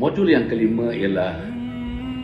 Modul yang kelima ialah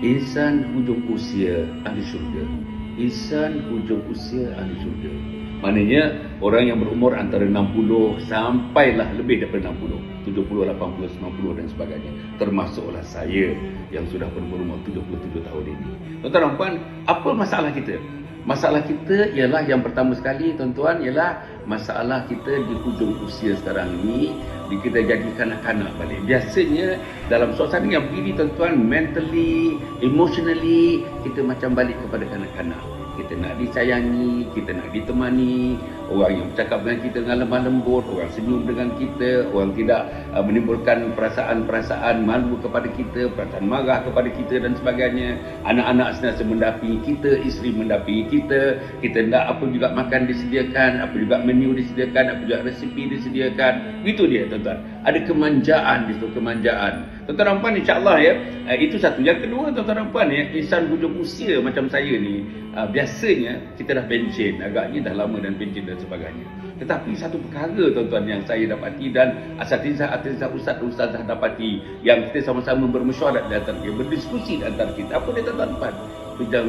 insan hujung usia ahli syurga. Insan hujung usia ahli syurga. Maknanya orang yang berumur antara 60 sampailah lebih daripada 60, 70, 80, 90 dan sebagainya. Termasuklah saya yang sudah berumur 77 tahun ini. Tuan-tuan dan puan, apa masalah kita? Masalah kita ialah yang pertama sekali tuan-tuan ialah masalah kita di hujung usia sekarang ini kita jadi kanak-kanak balik. Biasanya dalam suasana yang begini tuan-tuan mentally, emotionally kita macam balik kepada kanak-kanak kita nak disayangi, kita nak ditemani, orang yang bercakap dengan kita dengan lemah lembut, orang senyum dengan kita, orang tidak uh, menimbulkan perasaan-perasaan malu kepada kita, perasaan marah kepada kita dan sebagainya. Anak-anak senasa mendapi kita, isteri mendapi kita, kita nak apa juga makan disediakan, apa juga menu disediakan, apa juga resipi disediakan. Itu dia tuan-tuan. Ada kemanjaan di situ, kemanjaan. Tuan-tuan dan puan insya-Allah ya, uh, itu satu. Yang kedua tuan-tuan dan puan ya, insan hujung usia macam saya ni, uh, biasanya kita dah pension, agaknya dah lama dan pension dan sebagainya. Tetapi satu perkara tuan-tuan yang saya dapati dan asatizah asatizah ustaz ustazah dapati yang kita sama-sama bermesyuarat di antara kita, berdiskusi di antara kita. Apa dia tuan-tuan dapat? Bidang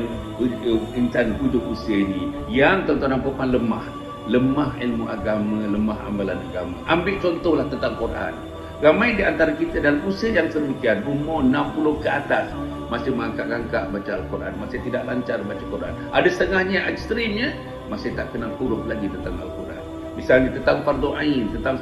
insan hujung usia ini yang tuan-tuan dan puan lemah. Lemah ilmu agama, lemah amalan agama. Ambil contohlah tentang Quran. Ramai di antara kita dalam usia yang sedemikian, umur 60 ke atas, masih mengangkat-angkat baca Al-Quran, masih tidak lancar baca Quran. Ada setengahnya ekstrimnya masih tak kenal huruf lagi tentang Al-Quran. Misalnya tentang fardu ain, tentang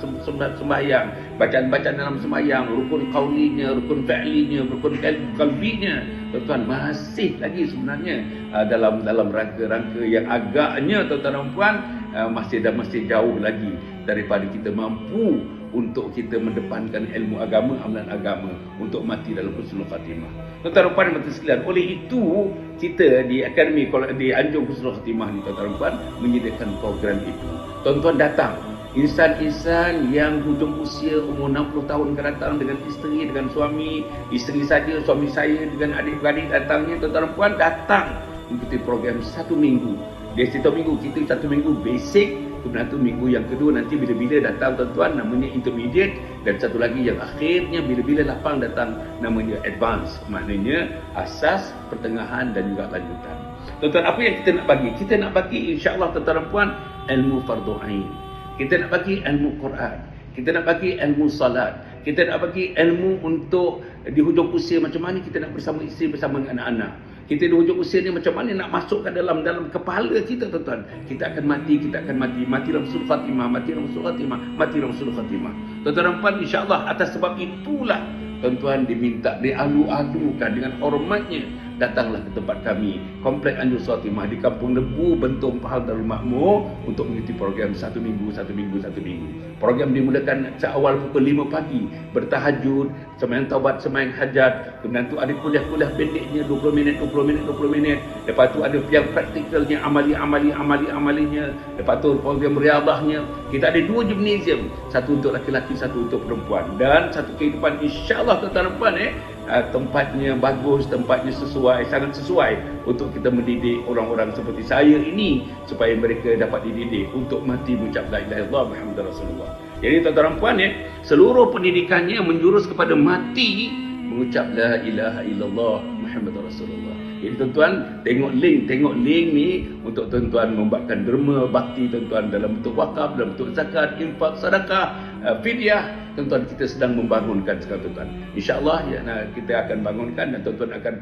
sembahyang, bacaan-bacaan dalam sembahyang, rukun qaulinya, rukun fi'linya, rukun qalbinya. Tuan-tuan masih lagi sebenarnya uh, dalam dalam rangka-rangka yang agaknya tuan-tuan dan puan uh, masih dan masih jauh lagi daripada kita mampu untuk kita mendepankan ilmu agama, amalan agama untuk mati dalam husnul khatimah. Tuan-tuan dan mati sekalian, oleh itu kita di Akademi di Anjung Husnul Khatimah ni tuan-tuan puan menyediakan program itu. Tuan-tuan datang Insan-insan yang hujung usia umur 60 tahun ke datang dengan isteri, dengan suami, isteri saja, suami saya dengan adik-beradik datangnya, tuan-tuan dan puan datang ikuti program satu minggu. Dia satu minggu, kita satu minggu basic, kemudian tu minggu yang kedua nanti bila-bila datang tuan-tuan namanya intermediate dan satu lagi yang akhirnya bila-bila lapang datang namanya advance. Maknanya asas, pertengahan dan juga lanjutan. Tuan-tuan, apa yang kita nak bagi? Kita nak bagi insya-Allah tuan-tuan dan puan ilmu fardu ain. Kita nak bagi ilmu Quran. Kita nak bagi ilmu salat. Kita nak bagi ilmu untuk di hujung usia macam mana kita nak bersama isteri bersama dengan anak-anak. Kita di hujung usia ni macam mana nak masukkan dalam dalam kepala kita tuan-tuan. Kita akan mati, kita akan mati. Mati dalam surah Fatimah, mati dalam surah Fatimah, mati dalam surah Fatimah. Tuan-tuan dan puan insya-Allah atas sebab itulah tuan-tuan diminta dialu-alukan dengan hormatnya datanglah ke tempat kami. Komplek Anjur Suatimah di Kampung Lebu Bentung Pahal Darul Makmur untuk mengikuti program satu minggu satu minggu satu minggu. Program dimulakan seawal pukul 5 pagi. Bertahajud semayang taubat semayang hajat. Kemudian tu ada kuliah-kuliah pendeknya 20 minit 20 minit 20 minit. Lepas tu ada yang praktikalnya amali-amali amali-amalinya lepas tu program riadahnya kita ada dua gymnasium. Satu untuk laki-laki satu untuk perempuan. Dan satu kehidupan insyaAllah tuan-tuan eh uh, tempatnya bagus, tempatnya sesuai, sangat sesuai untuk kita mendidik orang-orang seperti saya ini supaya mereka dapat dididik untuk mati mengucap la ilaha illallah Muhammad Rasulullah. Jadi tuan-tuan puan ya, seluruh pendidikannya menjurus kepada mati mengucap la ilaha illallah Muhammad Rasulullah. Jadi tuan-tuan tengok link, tengok link ni untuk tuan-tuan membuatkan derma bakti tuan-tuan dalam bentuk wakaf, dalam bentuk zakat, infak, sedekah, uh, fidyah. Tuan-tuan kita sedang membangunkan sekarang tuan-tuan. Insya-Allah ya, kita akan bangunkan dan tuan-tuan akan